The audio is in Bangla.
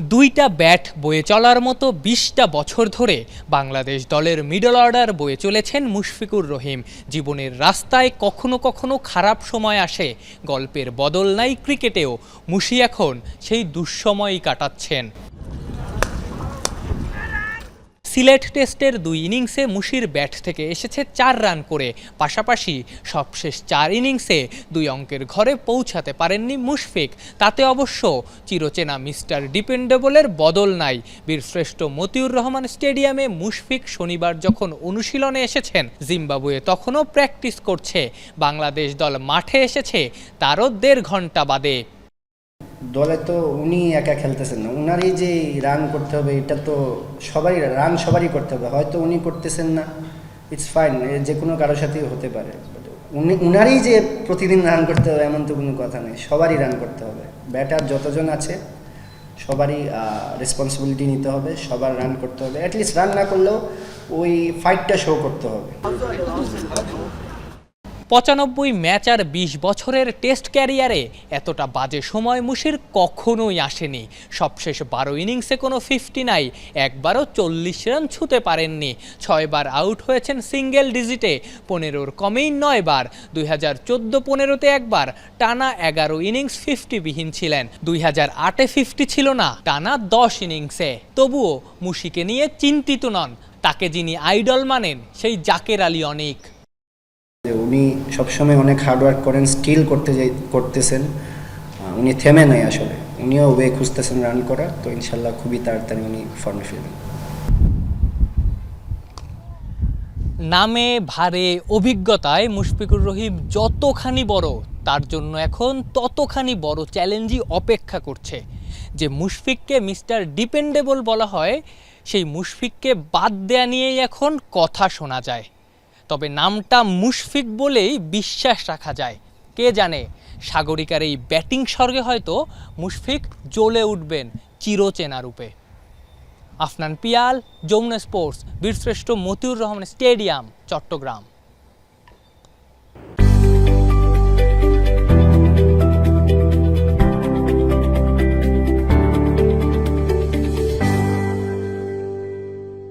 দুইটা ব্যাট বয়ে চলার মতো বিশটা বছর ধরে বাংলাদেশ দলের মিডল অর্ডার বয়ে চলেছেন মুশফিকুর রহিম। জীবনের রাস্তায় কখনো কখনো খারাপ সময় আসে, গল্পের বদল নাই ক্রিকেটেও। মুশি এখন সেই দুঃসময়ই কাটাচ্ছেন। সিলেট টেস্টের দুই ইনিংসে মুশির ব্যাট থেকে এসেছে চার রান করে। পাশাপাশি সবশেষ চার ইনিংসে দুই অঙ্কের ঘরে পৌঁছাতে পারেননি মুশফিক। তাতে অবশ্য চিরচেনা মিস্টার ডিপেন্ডেবলের বদল নাই। বীরশ্রেষ্ঠ মতিউর রহমান স্টেডিয়ামে মুশফিক শনিবার যখন অনুশীলনে এসেছেন, জিম্বাবুয়ে তখনও প্র্যাকটিস করছে। বাংলাদেশ দল মাঠে এসেছে, তারও দেড় ঘণ্টা বাদে। দলে তো উনি একা খেলতেছেন না। উনারই যে রান করতে হবে, এটা তো সবারই রান সবারই করতে হবে। হয়তো উনি করতেছেন না ইটস ফাইন যে কোনো কারোর সাথেই হতে পারে। উনি, উনারই যে প্রতিদিন রান করতে হবে, এমন তো কোনো কথা নেই। সবারই রান করতে হবে। ব্যাটার যতজন আছে, সবারই রেসপন্সিবিলিটি নিতে হবে, সবার রান করতে হবে। অ্যাটলিস্ট রান না করলেও ওই ফাইটটা শো করতে হবে। পঁচানব্বই ম্যাচ আর বিশ বছরের টেস্ট ক্যারিয়ারে এতটা বাজে সময় মুশির কখনোই আসেনি। সবশেষ বারো ইনিংসে কোনো ফিফটি নাই, একবারও চল্লিশ রান ছুঁতে পারেননি। ছয়বার আউট হয়েছেন সিঙ্গেল ডিজিটে, পনেরোর কমেই নয় বার দুই হাজার চোদ্দ পনেরোতে একবার, টানা এগারো ইনিংস ফিফটিবিহীন ছিলেন। দুই হাজার আটে ফিফটি ছিল না, টানা দশ ইনিংসে। তবুও মুশিকে নিয়ে চিন্তিত নন, তাকে যিনি আইডল মানেন, সেই জাকের আলী অনেক। যে উনি সবসময় অনেক হার্ডওয়ার্ক করেন স্টিল করতে যাই, করতেছেন। উনি থেমে নাই আসলে। উনিও ওয়ে খুঁজতেছেন রান করা তো ইনশাল্লাহ খুবই তাড়াতাড়ি উনি ফর্মে ফিরবেন। নামে ভারে অভিজ্ঞতায় মুশফিকুর রহিম যতখানি বড়, তার জন্য এখন ততখানি বড় চ্যালেঞ্জই অপেক্ষা করছে। যে মুশফিককে মিস্টার ডিপেন্ডেবল বলা হয়, সেই মুশফিককে বাদ দেয়া নিয়েই এখন কথা শোনা যায়। তবে নামটা মুশফিক বলেই বিশ্বাস রাখা যায়। কে জানে, সাগরিকার এই ব্যাটিং স্বর্গে হয়তো মুশফিক জ্বলে উঠবেন চিরচেনা রূপে। আফনান পিয়াল, যমুনা স্পোর্টস, বীরশ্রেষ্ঠ মতিউর রহমান স্টেডিয়াম, চট্টগ্রাম।